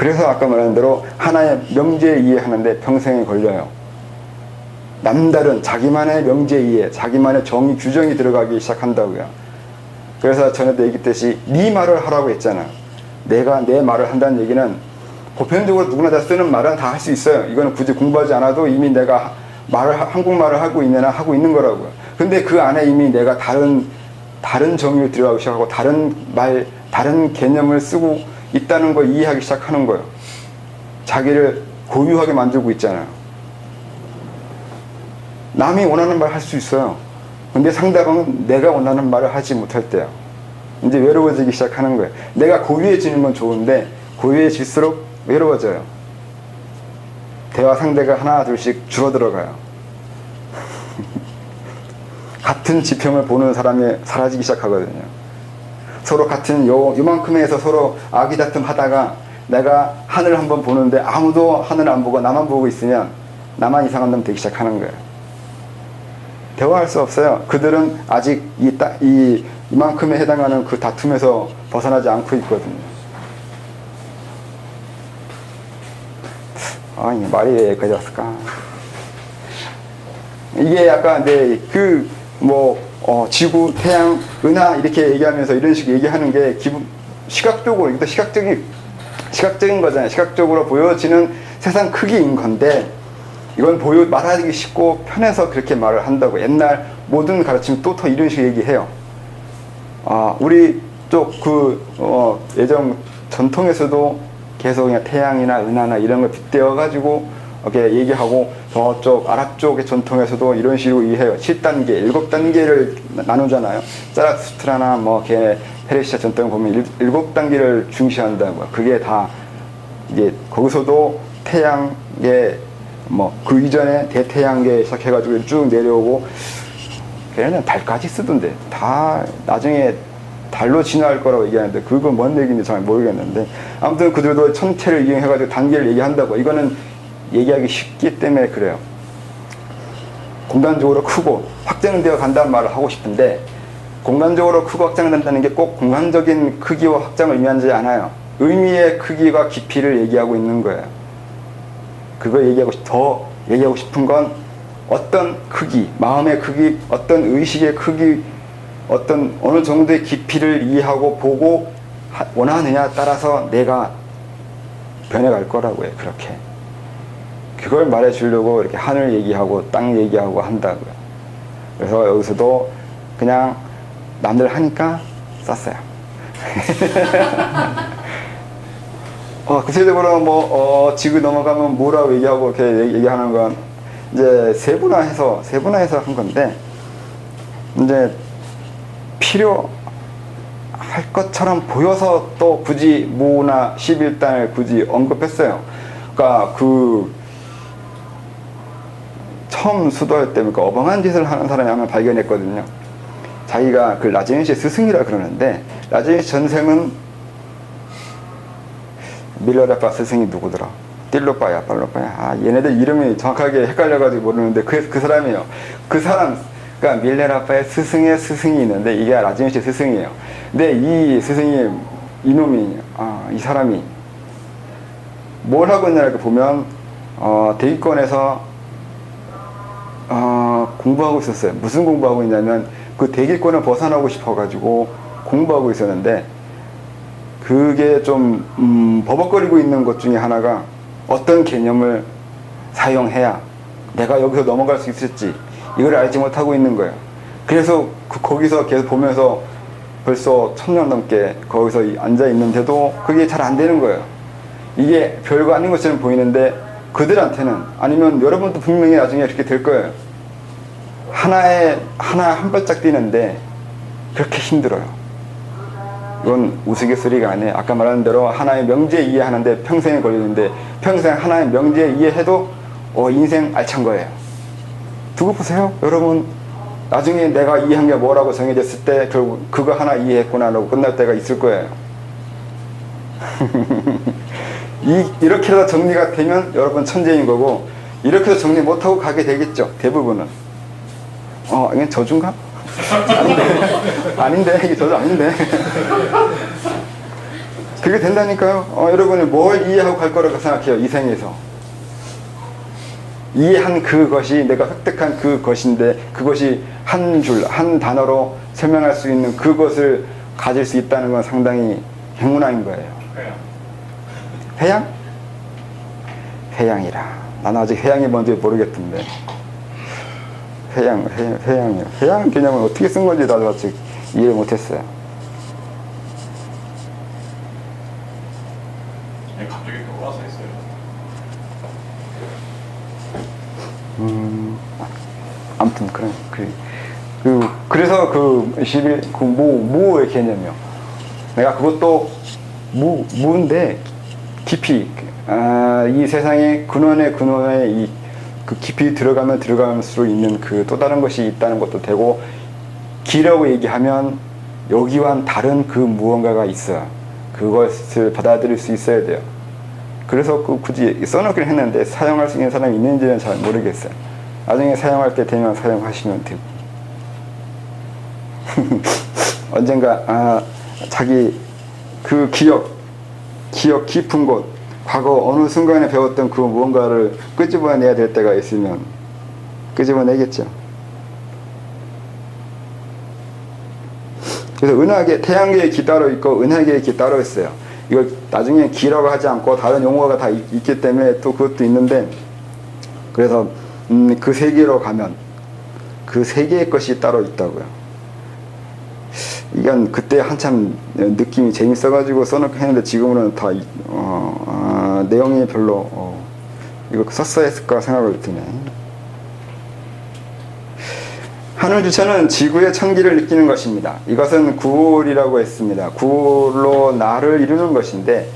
그래서 아까 말한 대로 하나의 명제에 이해하는데 평생이 걸려요. 남다른 자기만의 명제에 이해, 자기만의 정의 규정이 들어가기 시작한다고요. 그래서 전에도 얘기했듯이 네 말을 하라고 했잖아. 내가 내 말을 한다는 얘기는 보편적으로 누구나 다 쓰는 말은 다 할 수 있어요. 이거는 굳이 공부하지 않아도 이미 내가 말을 하- 한국말을 하고 있느나 하고 있는 거라고요. 근데 그 안에 이미 내가 다른 다른 정의를 들어가기 시작하고 다른 말, 다른 개념을 쓰고 있다는 걸 이해하기 시작하는 거예요. 자기를 고유하게 만들고 있잖아요. 남이 원하는 말 할 수 있어요. 근데 상대방은 내가 원하는 말을 하지 못할 때야. 이제 외로워지기 시작하는 거예요. 내가 고유해지는 건 좋은데 고유해질수록 외로워져요. 대화 상대가 하나 둘씩 줄어들어가요. 같은 지평을 보는 사람이 사라지기 시작하거든요. 서로 같은 요, 요만큼에서 서로 아기다툼 하다가 내가 하늘 한번 보는데 아무도 하늘 안 보고 나만 보고 있으면 나만 이상한 놈 되기 시작하는 거예요. 대화할 수 없어요. 그들은 아직 이, 따, 이 이만큼에 해당하는 그 다툼에서 벗어나지 않고 있거든요. 아, 이 말이 왜 여기까지 왔을까? 이게 약간 네, 그, 뭐, 어, 지구, 태양, 은하 이렇게 얘기하면서 이런 식으로 얘기하는 게 기분, 시각적으로, 이것도 시각적인, 시각적인 거잖아요. 시각적으로 보여지는 세상 크기인 건데, 이건 보여, 말하기 쉽고 편해서 그렇게 말을 한다고. 옛날 모든 가르침 또 더 이런 식으로 얘기해요. 아, 우리 쪽 그, 어, 예전 전통에서도 계속 그냥 태양이나 은하나 이런 걸 빗대어 가지고 이렇게 얘기하고 저쪽 아랍 쪽의 전통에서도 이런 식으로 이해해요. 7단계, 7단계를 나누잖아요. 짜라스트라나 뭐 이렇게 페르시아 전통 보면 7단계를 중시한다고요. 그게 다 이게 거기서도 태양계 뭐 그 이전에 대태양계 시작해가지고 쭉 내려오고 걔네는 달까지 쓰던데 다 나중에 달로 진화할 거라고 얘기하는데 그건 뭔 얘기인지 잘 모르겠는데 아무튼 그들도 천체를 이용해가지고 단계를 얘기한다고 이거는 얘기하기 쉽기 때문에 그래요. 공간적으로 크고 확장되어 간다는 말을 하고 싶은데 공간적으로 크고 확장된다는 게 꼭 공간적인 크기와 확장을 의미하지 않아요. 의미의 크기와 깊이를 얘기하고 있는 거예요. 그거 얘기하고 싶- 더 얘기하고 싶은 건 어떤 크기, 마음의 크기, 어떤 의식의 크기, 어떤 어느 정도의 깊이를 이해하고 보고 하- 원하느냐 따라서 내가 변해갈 거라고요. 그렇게. 그걸 말해 주려고 이렇게 하늘 얘기하고 땅 얘기하고 한다고요. 그래서 여기서도 그냥 남들 하니까 썼어요. 어, 구체적으로 뭐, 어, 지구 넘어가면 뭐라고 얘기하고 이렇게 얘기- 얘기하는 건 이제 세분화해서, 세분화해서 한 건데, 이제 필요할 것처럼 보여서 또 굳이 모나 11단을 굳이 언급했어요. 그러니까 그, 처음 수도할 때 그러니까 어벙한 짓을 하는 사람이 한명 발견했거든요. 자기가 그 라제인 씨 스승이라 그러는데, 라제인 씨 전생은 밀러라파 스승이 누구더라? 띨로빠야, 팔로빠야. 아, 얘네들 이름이 정확하게 헷갈려가지고 모르는데 그, 그 사람이에요. 그 사람, 그러니까 밀레라파의 스승의 스승이 있는데 이게 라지미 씨 스승이에요. 근데 이 스승이 이놈이, 아, 이 사람이 뭘 하고 있냐고 보면 어, 대기권에서 어, 공부하고 있었어요. 무슨 공부하고 있냐면 그 대기권을 벗어나고 싶어가지고 공부하고 있었는데 그게 좀 음, 버벅거리고 있는 것 중에 하나가 어떤 개념을 사용해야 내가 여기서 넘어갈 수 있을지 이걸 알지 못하고 있는 거예요. 그래서 그- 거기서 계속 보면서 벌써 천 년 넘게 거기서 이- 앉아 있는데도 그게 잘 안 되는 거예요. 이게 별거 아닌 것처럼 보이는데 그들한테는 아니면 여러분도 분명히 나중에 이렇게 될 거예요. 하나에 하나 한 발짝 뛰는데 그렇게 힘들어요. 이건 우스갯소리가 아니에요. 아까 말한 대로 하나의 명제 이해하는데 평생이 걸리는데 평생 하나의 명제 이해해도 어, 인생 알찬 거예요. 두고 보세요. 여러분 나중에 내가 이해한 게 뭐라고 정해졌을 때 결국 그거 하나 이해했구나 라고 끝날 때가 있을 거예요. 이, 이렇게라도 정리가 되면 여러분 천재인 거고 이렇게 해서 정리 못하고 가게 되겠죠. 대부분은. 어, 이게 저준가? 아닌데, 아닌데, 이게 저도 아닌데. 그 그게 된다니까요. 어, 여러분이 뭘 이해하고 갈 거라고 생각해요, 이 생에서. 이해한 그것이 내가 획득한 그것인데 그것이 한 줄, 한 단어로 설명할 수 있는 그것을 가질 수 있다는 건 상당히 행운아인 거예요. 회양? 회양이라. 난 아직 회양이 뭔지 모르겠던데. 회양, 회, 회양이요. 회양 개념은 어떻게 쓴 건지 나도 아직 이해를 못했어요. 갑자기 했어요. 아무튼 그런 그, 그 그래서 그 11, 그 무, 무의 개념이요. 내가 그것도 무, 무인데 깊이 아, 이 세상의 근원의 근원에 이 그 깊이 들어가면 들어갈수록 있는 그 또 다른 것이 있다는 것도 되고 기라고 얘기하면 여기와는 다른 그 무언가가 있어요. 그것을 받아들일 수 있어야 돼요. 그래서 그 굳이 써놓긴 했는데 사용할 수 있는 사람이 있는지는 잘 모르겠어요. 나중에 사용할 때 되면 사용하시면 되고. 언젠가 아, 자기 그 기억, 기억 깊은 곳, 과거 어느 순간에 배웠던 그 무언가를 끄집어내야 될 때가 있으면 끄집어내겠죠. 그래서 은하계, 태양계의 기 따로 있고 은하계의 기 따로 있어요. 이거 나중에 기라고 하지 않고 다른 용어가 다 있, 있기 때문에 또 그것도 있는데 그래서 음, 그 세계로 가면 그 세계의 것이 따로 있다고요. 이건 그때 한참 느낌이 재밌어가지고 써놓고 했는데 지금은 다 어, 아, 내용이 별로 어, 이거 썼어야 했을까 생각을 드네. 하늘 주체는 지구의 천기를 느끼는 것입니다. 이것은 구울이라고 했습니다. 구울로 나를 이루는 것인데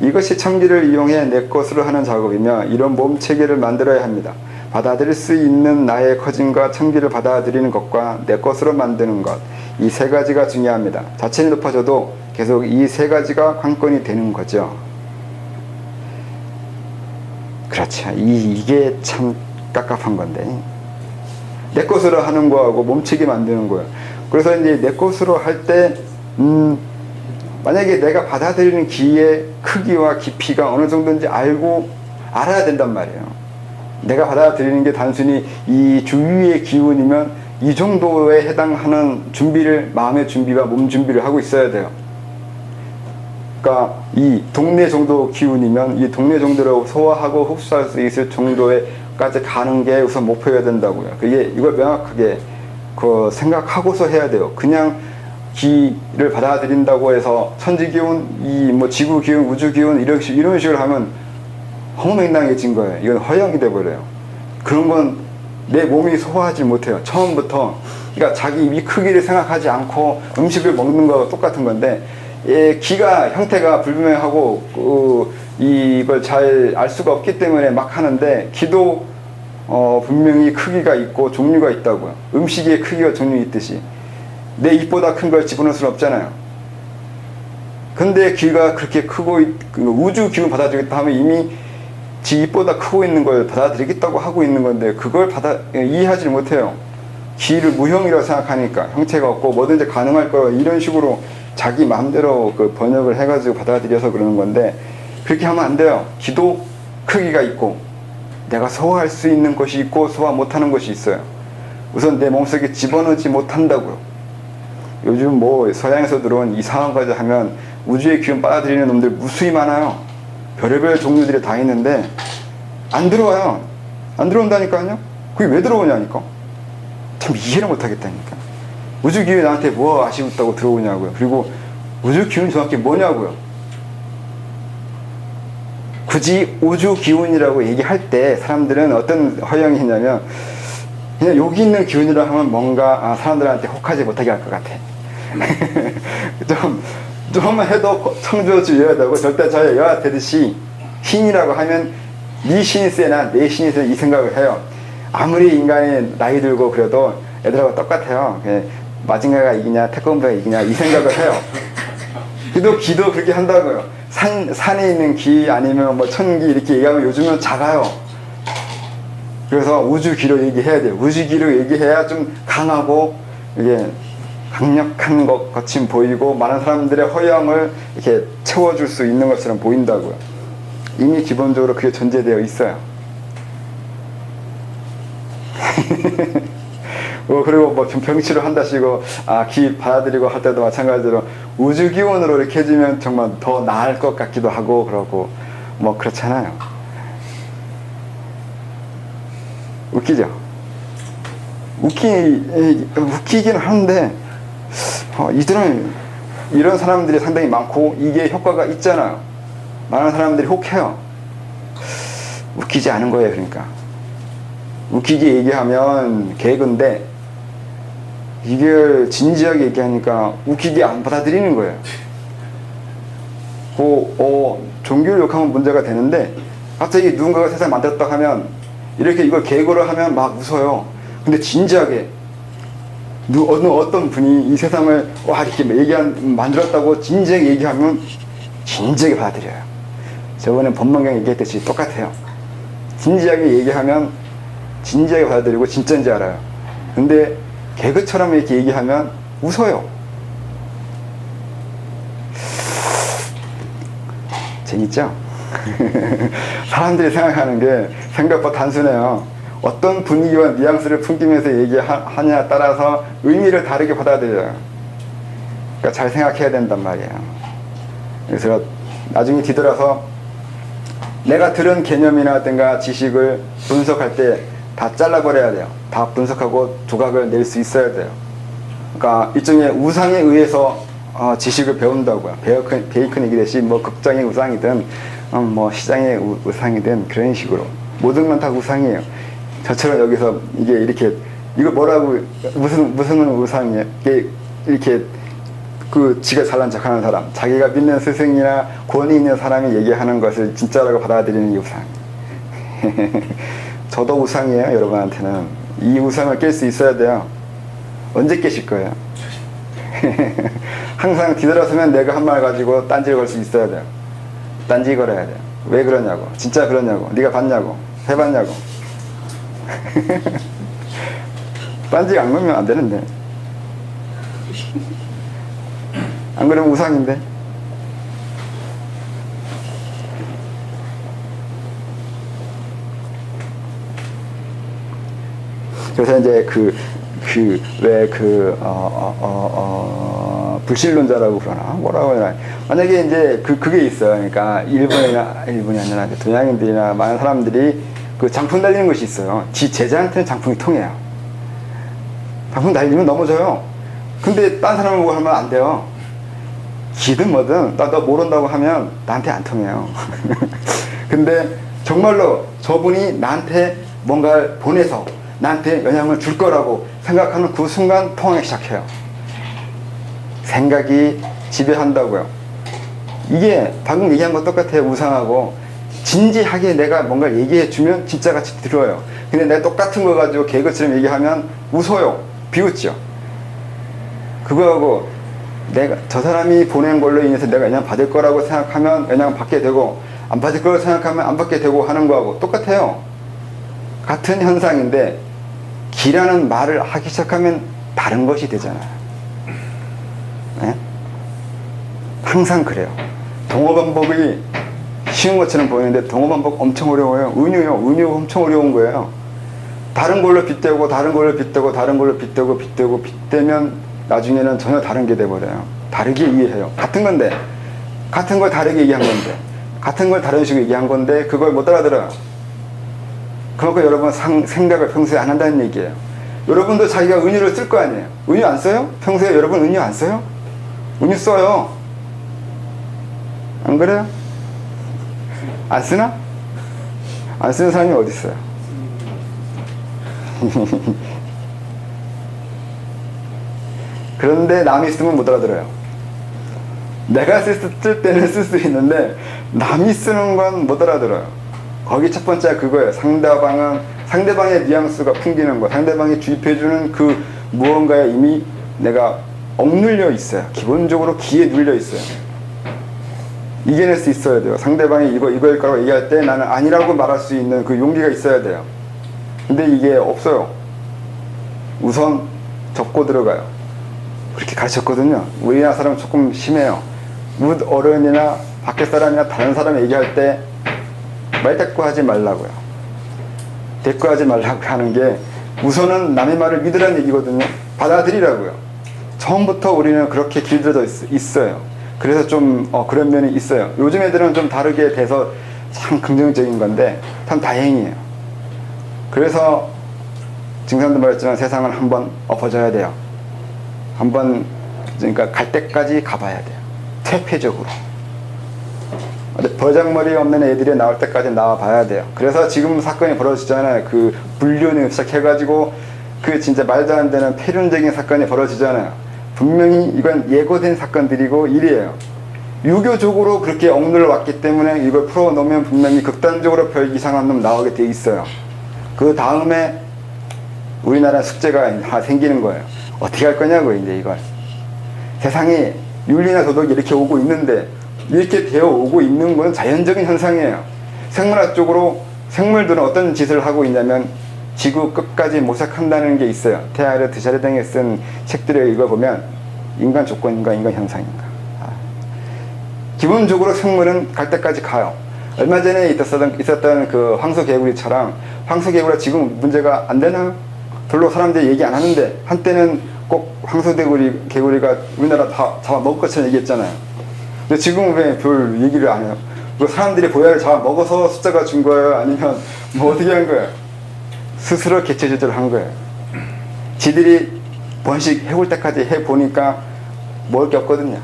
이것이 천기를 이용해 내 것으로 하는 작업이며 이런 몸 체계를 만들어야 합니다. 받아들일 수 있는 나의 커짐과 천기를 받아들이는 것과 내 것으로 만드는 것. 이 세 가지가 중요합니다. 자체는 높아져도 계속 이 세 가지가 관건이 되는 거죠. 그렇죠. 이, 이게 참 깝깝한 건데. 내 것으로 하는 거하고 몸치게 만드는 거예요. 그래서 이제 내 것으로 할 때, 음, 만약에 내가 받아들이는 기의 크기와 깊이가 어느 정도인지 알고 알아야 된단 말이에요. 내가 받아들이는 게 단순히 이 주위의 기운이면 이 정도에 해당하는 준비를, 마음의 준비와 몸 준비를 하고 있어야 돼요. 그러니까 이 동네 정도 기운이면 이 동네 정도로 소화하고 흡수할 수 있을 정도에까지 가는 게 우선 목표여야 된다고요. 그게 이걸 명확하게 그 생각하고서 해야 돼요. 그냥 기를 받아들인다고 해서 천지 기운, 이 뭐 지구 기운, 우주 기운 이런 식 이런 식으로 하면 허무맹랑해진 거예요. 이건 허영이 돼 버려요. 그런 건 내 몸이 소화하지 못해요. 처음부터 그러니까 자기 이 크기를 생각하지 않고 음식을 먹는 거와 똑같은 건데 예, 기가 형태가 불분명하고 그, 이걸 잘 알 수가 없기 때문에 막 하는데 기도 어, 분명히 크기가 있고 종류가 있다고요. 음식의 크기와 종류 있듯이 내 입보다 큰 걸 집어넣을 수는 없잖아요. 근데 귀가 그렇게 크고 있- 그 우주 기운 받아들이겠다 하면 이미 지 입보다 크고 있는 걸 받아들이겠다고 하고 있는 건데 그걸 받아 이해하지 못해요. 기를 무형이라고 생각하니까 형체가 없고 뭐든지 가능할 거 이런 식으로 자기 마음대로 그 번역을 해가지고 받아들여서 그러는 건데 그렇게 하면 안 돼요. 기도 크기가 있고 내가 소화할 수 있는 것이 있고 소화 못하는 것이 있어요. 우선 내 몸속에 집어넣지 못한다고요. 요즘 뭐 서양에서 들어온 이상한 거지 하면 우주의 기운 빨아들이는 놈들 무수히 많아요. 별의별 종류들이 다 있는데 안 들어와요. 안 들어온다니까요. 그게 왜 들어오냐니까. 참 이해를 못 하겠다니까. 우주 기운이 나한테 뭐 아쉽다고 들어오냐고요. 그리고 우주 기운이 정확히 뭐냐고요. 굳이 우주 기운이라고 얘기할 때 사람들은 어떤 허영이 있냐면 그냥 여기 있는 기운이라 하면 뭔가 아, 사람들한테 혹하지 못하게 할 것 같아. 좀, 좀만 해도 청조주여야 되고 절대 저여야 되듯이 신이라고 하면 네 신이 세나 내 신이 세나 이 생각을 해요. 아무리 인간이 나이 들고 그래도 애들하고 똑같아요. 그냥 마징가가 이기냐 태권도가 이기냐 이 생각을 해요. 기도 기도 그렇게 한다고요. 산 산에 있는 기 아니면 뭐 천기 이렇게 얘기하면 요즘은 작아요. 그래서 우주 기로 얘기해야 돼요. 우주 기로 얘기해야 좀 강하고 이게 강력한 것 같이 보이고 많은 사람들의 허영을 이렇게 채워줄 수 있는 것처럼 보인다고요. 이미 기본적으로 그게 존재되어 있어요. 어, 그리고 뭐좀 병치를 한다시고 아, 기 받아들이고 할 때도 마찬가지로 우주 기원으로 이렇게 해주면 정말 더 나을 것 같기도 하고 그러고 뭐 그렇잖아요. 웃기죠? 웃기, 웃기긴 한데, 어, 이들은 이런 사람들이 상당히 많고, 이게 효과가 있잖아요. 많은 사람들이 혹해요. 웃기지 않은 거예요, 그러니까. 웃기게 얘기하면 개그인데, 이걸 진지하게 얘기하니까 웃기게 안 받아들이는 거예요. 그, 어, 종교를 욕하면 문제가 되는데, 갑자기 누군가가 세상 만들었다 하면, 이렇게 이걸 개그로 하면 막 웃어요. 근데 진지하게, 누, 어느 어떤 분이 이 세상을 와, 이렇게 얘기한, 만들었다고 진지하게 얘기하면, 진지하게 받아들여요. 저번에 법망경 얘기했듯이 똑같아요. 진지하게 얘기하면, 진지하게 받아들이고, 진짜인지 알아요. 근데, 개그처럼 이렇게 얘기하면, 웃어요. 재밌죠? 사람들이 생각하는 게 생각보다 단순해요. 어떤 분위기와 뉘앙스를 풍기면서 얘기하냐에 따라서 의미를 다르게 받아들여요. 그러니까 잘 생각해야 된단 말이에요. 그래서 나중에 뒤돌아서 내가 들은 개념이나든가 지식을 분석할 때 다 잘라버려야 돼요. 다 분석하고 조각을 낼 수 있어야 돼요. 그러니까 일종의 우상에 의해서 어, 지식을 배운다고요. 베이컨, 베이컨 얘기듯이 뭐 극장의 우상이든 어, 뭐 시장의 우, 우상이든 그런 식으로 모든 건 다 우상이에요. 저처럼 여기서 이게 이렇게 이거 뭐라고 무슨 무슨 우상이에요? 이게 이렇게 그 지가 잘난 척하는 사람, 자기가 믿는 스승이나 권위 있는 사람이 얘기하는 것을 진짜라고 받아들이는 이 우상. 저도 우상이에요, 여러분한테는. 이 우상을 깰 수 있어야 돼요. 언제 깨실 거예요? 항상 뒤돌아서면 내가 한 말 가지고 딴지를 걸 수 있어야 돼요. 딴지 걸어야 돼요. 왜 그러냐고. 진짜 그러냐고. 네가 봤냐고. 해봤냐고. 딴지 안 걸면 안 되는데. 안 그러면 우상인데. 그래서 이제 그, 그, 왜 그, 어, 어, 어, 어, 불신론자라고 그러나? 뭐라고 해야 만약에 이제 그, 그게 있어요. 그러니까 일본이나, 일본이 아니라 동양인들이나 많은 사람들이 그 장풍 날리는 것이 있어요. 지 제자한테는 장풍이 통해요. 장풍 날리면 넘어져요. 근데 딴 사람을 보고 하면 안 돼요. 기든 뭐든 나 너 모른다고 하면 나한테 안 통해요. 근데 정말로 저분이 나한테 뭔가를 보내서 나한테 영향을 줄 거라고 생각하는 그 순간 통하기 시작해요. 생각이 지배한다고요. 이게 방금 얘기한 거 똑같아요. 우상하고 진지하게 내가 뭔가 얘기해 주면 진짜 같이 들어요. 근데 내가 똑같은 거 가지고 개그처럼 얘기하면 웃어요. 비웃죠. 그거하고 내가 저 사람이 보낸 걸로 인해서 내가 영향 받을 거라고 생각하면 영향 받게 되고 안 받을 거라고 생각하면 안 받게 되고 하는 거하고 똑같아요. 같은 현상인데 기라는 말을 하기 시작하면 다른 것이 되잖아요. 네? 항상 그래요. 동어 반복이 쉬운 것처럼 보이는데 동어 반복 엄청 어려워요. 은유요. 은유 엄청 어려운 거예요. 다른 걸로 빗대고 다른 걸로 빗대고 다른 걸로 빗대고 빗대고 빗대면 나중에는 전혀 다른 게 돼버려요. 다르게 이해해요. 같은 건데 같은 걸 다르게 얘기한 건데 같은 걸 다른 식으로 얘기한 건데 그걸 못 알아들어요. 그만큼 여러분 상, 생각을 평소에 안 한다는 얘기예요. 여러분도 자기가 은유를 쓸 거 아니에요. 은유 안 써요? 평소에 여러분 은유 안 써요? 은유 써요. 안 그래요? 안 쓰나? 안 쓰는 사람이 어디 있어요? 그런데 남이 쓰면 못 알아들어요. 내가 쓸, 쓸 때는 쓸 수 있는데 남이 쓰는 건 못 알아들어요. 거기 첫 번째가 그거예요. 상대방은 상대방의 뉘앙스가 풍기는 거, 상대방이 주입해주는 그 무언가에 이미 내가 억눌려 있어요. 기본적으로 귀에 눌려 있어요. 이겨낼 수 있어야 돼요. 상대방이 이거 이거일 거라고 얘기할 때 나는 아니라고 말할 수 있는 그 용기가 있어야 돼요. 근데 이게 없어요. 우선 접고 들어가요. 그렇게 가르쳤거든요. 우리나라 사람은 조금 심해요. 묻 어른이나 밖에 사람이나 다른 사람 얘기할 때 말 대꾸하지 말라고요. 대꾸하지 말라고 하는 게 우선은 남의 말을 믿으라는 얘기거든요. 받아들이라고요. 처음부터 우리는 그렇게 길들여져 있, 어요 그래서 좀 어, 그런 면이 있어요. 요즘 애들은 좀 다르게 돼서 참 긍정적인 건데 참 다행이에요. 그래서 증상도 말했지만 세상은 한번 엎어져야 돼요. 한번 그러니까 갈 때까지 가봐야 돼요. 퇴폐적으로. 버장머리 없는 애들이 나올 때까지 나와봐야 돼요. 그래서 지금 사건이 벌어지잖아요. 그 불륜이 시작해가지고 그 진짜 말도 안 되는 폐륜적인 사건이 벌어지잖아요. 분명히 이건 예고된 사건들이고 일이에요. 유교적으로 그렇게 억눌러 왔기 때문에 이걸 풀어놓으면 분명히 극단적으로 별 이상한 놈 나오게 돼 있어요. 그 다음에 우리나라 숙제가 다 생기는 거예요. 어떻게 할 거냐고 이제 이걸. 세상에 윤리나 도덕이 이렇게 오고 있는데 이렇게 되어 오고 있는 건 자연적인 현상이에요. 생물학적으로 생물들은 어떤 짓을 하고 있냐면 지구 끝까지 모색한다는 게 있어요. 테아르 드샤르 등에 쓴 책들을 읽어보면 인간 조건인가 인간 현상인가. 아. 기본적으로 생물은 갈 때까지 가요. 얼마 전에 있었던, 있었던 그 황소개구리처럼 황소개구리가 지금 문제가 안 되나? 별로 사람들이 얘기 안 하는데 한때는 꼭 황소개구리 개구리가 우리나라 다 잡아먹을 것처럼 얘기했잖아요. 근데 지금은 왜 별 얘기를 안 해요? 그 사람들이 보야를 잡아먹어서 숫자가 준 거예요? 아니면 뭐 어떻게 한 거예요? 스스로 개체 조절을 한 거예요. 지들이 번식 해볼 때까지 해보니까 먹을 게 없거든요.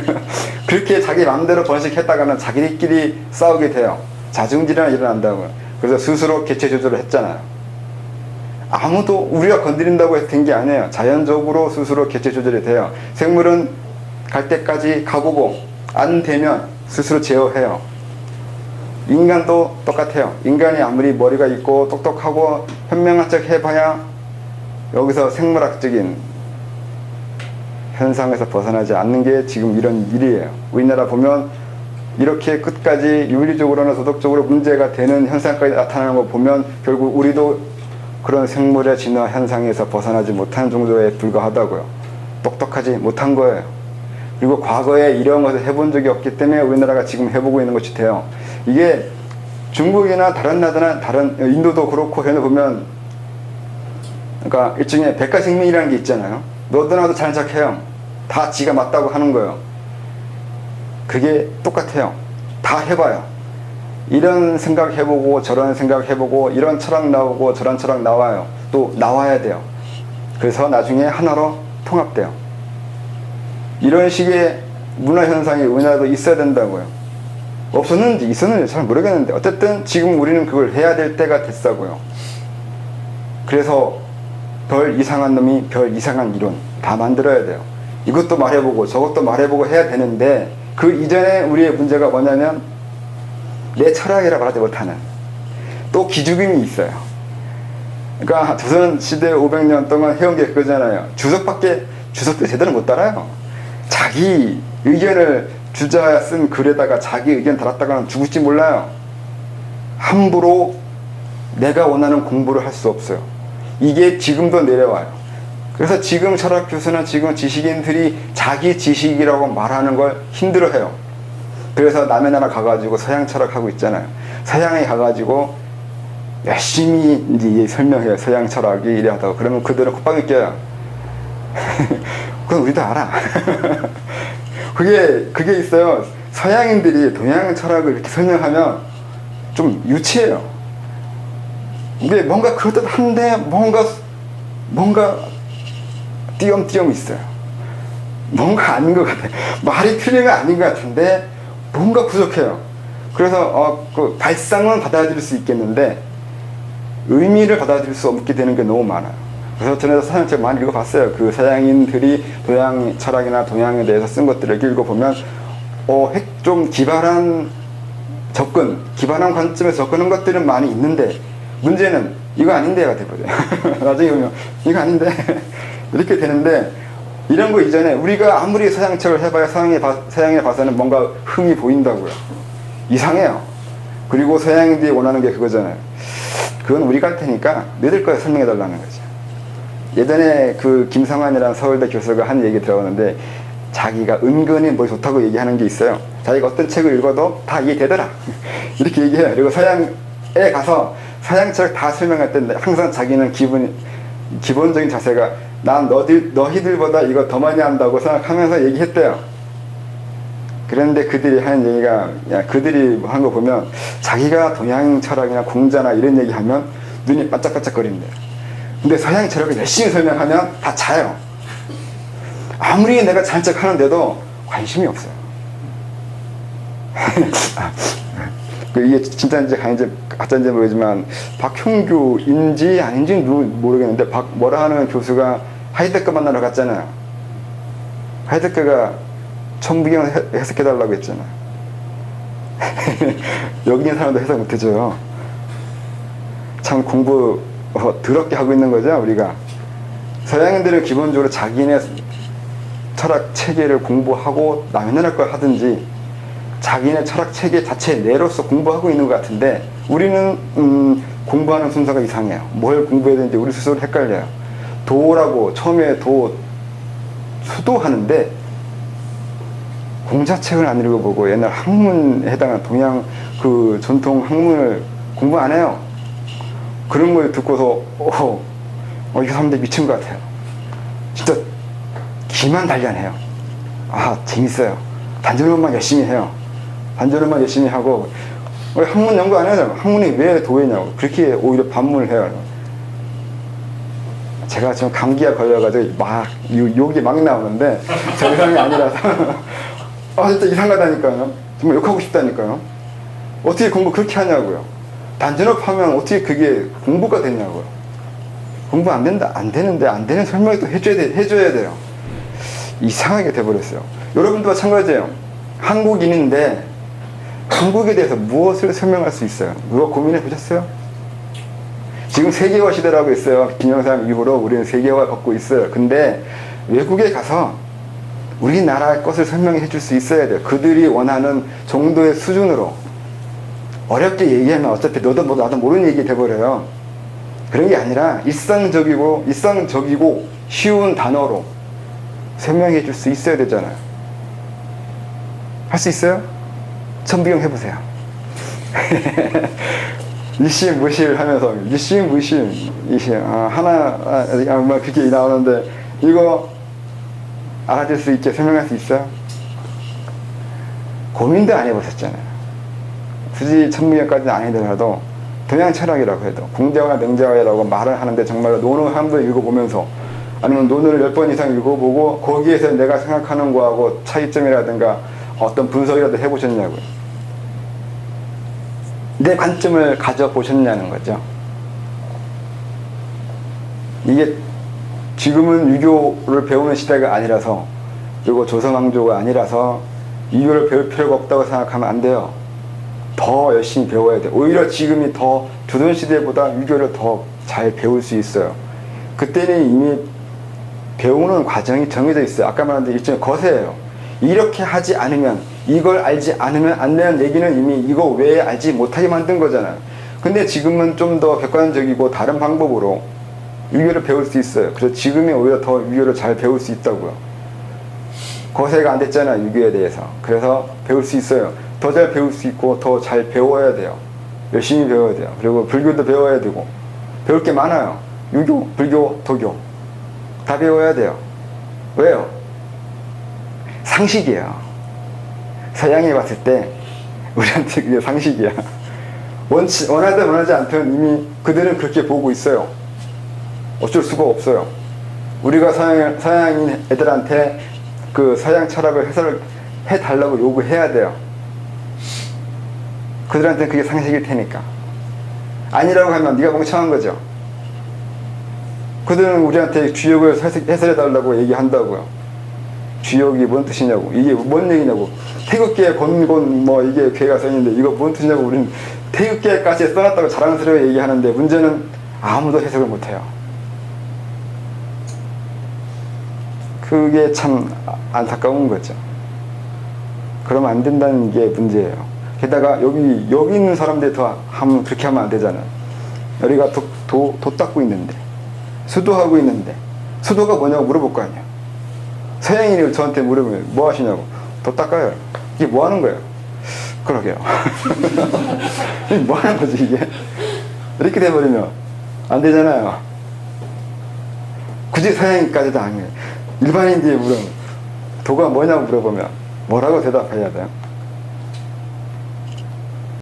그렇게 자기 마음대로 번식했다가는 자기들끼리 싸우게 돼요. 자중질환이 일어난다고요. 그래서 스스로 개체 조절을 했잖아요. 아무도 우리가 건드린다고 된게 아니에요. 자연적으로 스스로 개체 조절이 돼요. 생물은 갈 때까지 가보고 안 되면 스스로 제어해요. 인간도 똑같아요. 인간이 아무리 머리가 있고 똑똑하고 현명한 척 해봐야 여기서 생물학적인 현상에서 벗어나지 않는 게 지금 이런 일이에요. 우리나라 보면 이렇게 끝까지 윤리적으로나 도덕적으로 문제가 되는 현상까지 나타나는 거 보면 결국 우리도 그런 생물의 진화 현상에서 벗어나지 못한 정도에 불과하다고요. 똑똑하지 못한 거예요. 그리고 과거에 이런 것을 해본 적이 없기 때문에 우리나라가 지금 해보고 있는 것이 돼요. 이게 중국이나 다른 나라나 다른 인도도 그렇고 해는 보면 그러니까 일종의 백가생명이라는 게 있잖아요. 너도 나도 잘척해요 다 지가 맞다고 하는 거예요. 그게 똑같아요. 다 해봐요. 이런 생각 해보고 저런 생각 해보고 이런 철학 나오고 저런 철학 나와요. 또 나와야 돼요. 그래서 나중에 하나로 통합돼요. 이런 식의 문화 현상이 우리나라도 있어야 된다고요. 없었는지 있었는지 잘 모르겠는데 어쨌든 지금 우리는 그걸 해야 될 때가 됐다고요. 그래서 별 이상한 놈이 별 이상한 이론 다 만들어야 돼요. 이것도 말해보고 저것도 말해보고 해야 되는데 그 이전에 우리의 문제가 뭐냐면 내 철학이라 말하지 못하는 또 기죽음이 있어요. 그러니까 조선 시대 500년 동안 해온 게 그거잖아요. 주석밖에 주석도 제대로 못 따라요. 자기 의견을 주자 쓴 글에다가 자기 의견 달았다가는 죽을지 몰라요. 함부로 내가 원하는 공부를 할 수 없어요. 이게 지금도 내려와요. 그래서 지금 철학 교수나 지금 지식인들이 자기 지식이라고 말하는 걸 힘들어해요. 그래서 남의 나라 가가지고 서양 철학하고 있잖아요. 서양에 가가지고 열심히 이제 설명해요. 서양 철학이 이래 하다가 그러면 그들은 콧방에 껴요. 그건 우리도 알아. 그게 그게 있어요. 서양인들이 동양 철학을 이렇게 설명하면 좀 유치해요. 이게 뭔가 그렇듯한데 뭔가 뭔가 띄엄띄엄 있어요. 뭔가 아닌 것 같아. 말이 틀린 건 아닌 것 같은데 뭔가 부족해요. 그래서 어, 그 발상은 받아들일 수 있겠는데 의미를 받아들일 수 없게 되는 게 너무 많아요. 그래서 저는 서양책 많이 읽어봤어요. 그 서양인들이 동양 철학이나 동양에 대해서 쓴 것들을 읽어보면 어, 핵- 좀 기발한 접근, 기발한 관점에서 접근한 것들은 많이 있는데 문제는 이거 아닌데가 되거든요. 나중에 보면 이거 아닌데 이렇게 되는데 이런 거 이전에 우리가 아무리 서양책을 해봐야 서양에, 봐- 서양에 봐서는 뭔가 흠이 보인다고요. 이상해요. 그리고 서양인들이 원하는 게 그거잖아요. 그건 우리가 할 테니까 너희들 거에 설명해 달라는 거죠. 예전에 그 김성환이라는 서울대 교수가 한 얘기 들어봤는데 자기가 은근히 뭐 좋다고 얘기하는 게 있어요. 자기가 어떤 책을 읽어도 다 이해되더라. 이렇게 얘기해요. 그리고 서양에 가서 서양 책 다 설명할 때 항상 자기는 기분, 기본적인 자세가 난 너들, 너희들보다 이거 더 많이 한다고 생각하면서 얘기했대요. 그런데 그들이 하는 얘기가 야, 그들이 한 거 보면 자기가 동양 철학이나 공자나 이런 얘기 하면 눈이 반짝반짝거린대요. 근데 서양 철학을 열심히 설명하면 다 자요. 아무리 내가 잔뜩 하는데도 관심이 없어요. 그 이게 진짜인지 가인지 가짜인지 모르지만 박형규인지 아닌지 모르겠는데 박 뭐라 하는 교수가 하이데크 만나러 갔잖아요. 하이데크가 천부경 해- 해석해달라고 했잖아요. 여기 있는 사람도 해석 못해줘요. 참 공부 어, 더럽게 하고 있는 거죠 우리가. 서양인들은 기본적으로 자기네 철학 체계를 공부하고 남연할 걸 하든지 자기네 철학 체계 자체 내로서 공부하고 있는 것 같은데 우리는 음, 공부하는 순서가 이상해요. 뭘 공부해야 되는지 우리 스스로 헷갈려요. 도라고 처음에 도 수도하는데 공자책을 안 읽어보고 옛날 학문에 해당하는 동양 그 전통 학문을 공부 안 해요. 그런 걸 듣고서 어, 어, 이 사람들 미친 것 같아요. 진짜 기만 단련해요. 아 재밌어요. 단전업만 열심히 해요. 단전업만 열심히 하고 왜 학문 연구 안 해요? 학문이 왜 도했냐고 그렇게 오히려 반문을 해요. 제가 지금 감기가 걸려가지고 막 욕- 욕이 막 나오는데 정상이 아니라서 아 진짜 이상하다니까요. 정말 욕하고 싶다니까요. 어떻게 공부 그렇게 하냐고요. 단전업 하면 어떻게 그게 공부가 되냐고요. 공부 안 된다 안 되는데 안 되는 설명을 또 해줘야 돼 해줘야 돼요. 이상하게 돼버렸어요. 여러분도 마찬가지예요. 한국인인데 한국에 대해서 무엇을 설명할 수 있어요? 누가 고민해 보셨어요? 지금 세계화 시대라고 있어요. 김영삼 이후로 우리는 세계화 걷고 있어요. 근데 외국에 가서 우리나라 것을 설명해 줄 수 있어야 돼요. 그들이 원하는 정도의 수준으로. 어렵게 얘기하면 어차피 너도 뭐 나도 모르는 얘기 돼버려요. 그런 게 아니라 일상적이고, 일상적이고 쉬운 단어로 설명해 줄 수 있어야 되잖아요. 할 수 있어요? 천비경 해보세요. 이심 무실 하면서 이심 무심 이심 아, 하나 아, 아, 뭐 그게 나오는데 이거 알아들 수 있게 설명할 수 있어요? 고민도 안 해보셨잖아요. 굳이 천미경까지는 아니더라도 동양 철학이라고 해도 공자와 맹자와라고 말을 하는데 정말로 논을 한 번 읽어보면서 아니면 논을 몇번 이상 읽어보고 거기에서 내가 생각하는 거하고 차이점이라든가 어떤 분석이라도 해보셨냐고요. 내 관점을 가져보셨냐는 거죠. 이게 지금은 유교를 배우는 시대가 아니라서 그리고 조선왕조가 아니라서 유교를 배울 필요가 없다고 생각하면 안 돼요. 더 열심히 배워야 돼. 오히려 지금이 더 조선시대보다 유교를 더 잘 배울 수 있어요. 그때는 이미 배우는 과정이 정해져 있어요. 아까 말한 대로 일종의 거세예요. 이렇게 하지 않으면 이걸 알지 않으면 안 되는 얘기는 이미 이거 왜 알지 못하게 만든 거잖아요. 근데 지금은 좀 더 객관적이고 다른 방법으로 유교를 배울 수 있어요. 그래서 지금이 오히려 더 유교를 잘 배울 수 있다고요. 거세가 안 됐잖아요. 유교에 대해서. 그래서 배울 수 있어요. 더 잘 배울 수 있고 더 잘 배워야 돼요. 열심히 배워야 돼요. 그리고 불교도 배워야 되고 배울 게 많아요. 유교, 불교, 도교 다 배워야 돼요. 왜요? 상식이에요. 서양에 봤을 때 우리한테 그게 상식이야. 원치, 원하든 원하지 않든 이미 그들은 그렇게 보고 있어요. 어쩔 수가 없어요. 우리가 서양, 서양인 애들한테 그 서양 철학을 해설을 해달라고 요구해야 돼요. 그들한테는 그게 상식일 테니까. 아니라고 하면 네가 멍청한 거죠. 그들은 우리한테 주역을 해설해 달라고 얘기한다고요. 주역이 뭔 뜻이냐고. 이게 뭔 얘기냐고. 태극기에 건곤 뭐 이게 괴가 써 있는데 이거 뭔 뜻이냐고 우리는 태극기에까지 써놨다고 자랑스러워 얘기하는데 문제는 아무도 해석을 못 해요. 그게 참 안타까운 거죠. 그러면 안 된다는 게 문제예요. 게다가 여기 여기 있는 사람들이 더 하면 그렇게 하면 안 되잖아요. 우리가 도, 도, 도 닦고 있는데 수도하고 있는데 수도가 뭐냐고 물어볼 거 아니에요. 서양인이 저한테 물으면 뭐 하시냐고. 도 닦아요. 이게 뭐 하는 거예요? 그러게요. 이게 뭐 하는 거지, 이게? 이렇게 돼버리면 안 되잖아요. 굳이 서양인까지도 아니에요. 일반인들이 물으면 도가 뭐냐고 물어보면 뭐라고 대답해야 돼요?